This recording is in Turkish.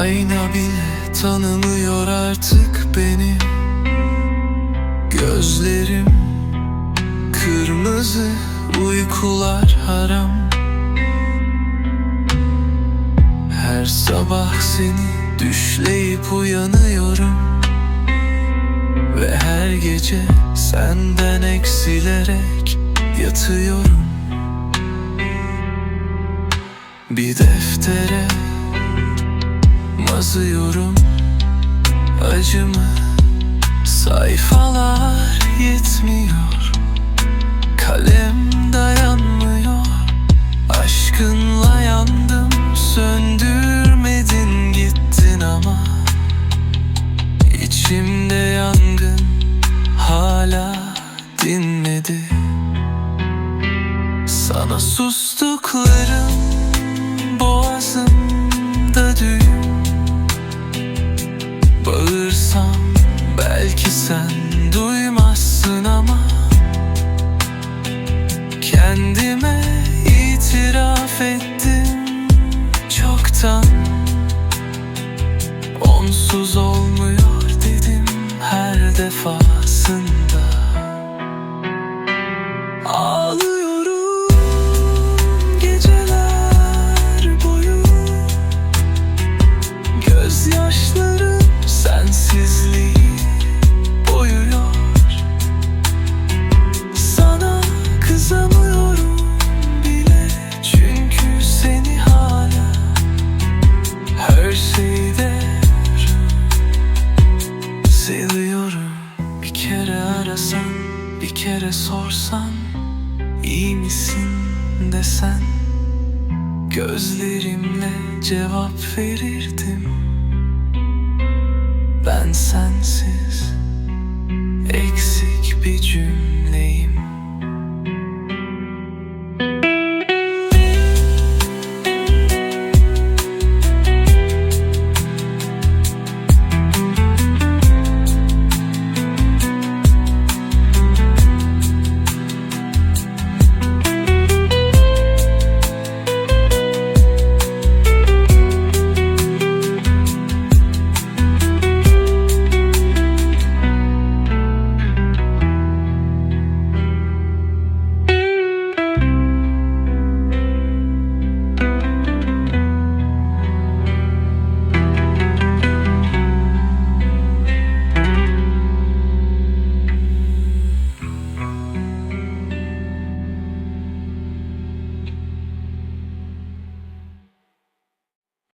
Ayna bile tanımıyor artık beni. Gözlerim kırmızı uykular haram. Her sabah seni düşleyip uyanıyorum. Ve her gece senden eksilerek yatıyorum. Bir deftere yazıyorum acımı. Sayfalar yetmiyor. Kalem dayanmıyor. Aşkınla yandım Söndürmedin gittin ama. İçimde yangın Hala dinmedi Sana sustuklarım belki sen duymazsın ama Kendime itiraf ettim çoktan. Onsuz olmuyor dedim her defasında kere sorsan iyi misin? desen Gözlerimle cevap verirdim. Ben sensiz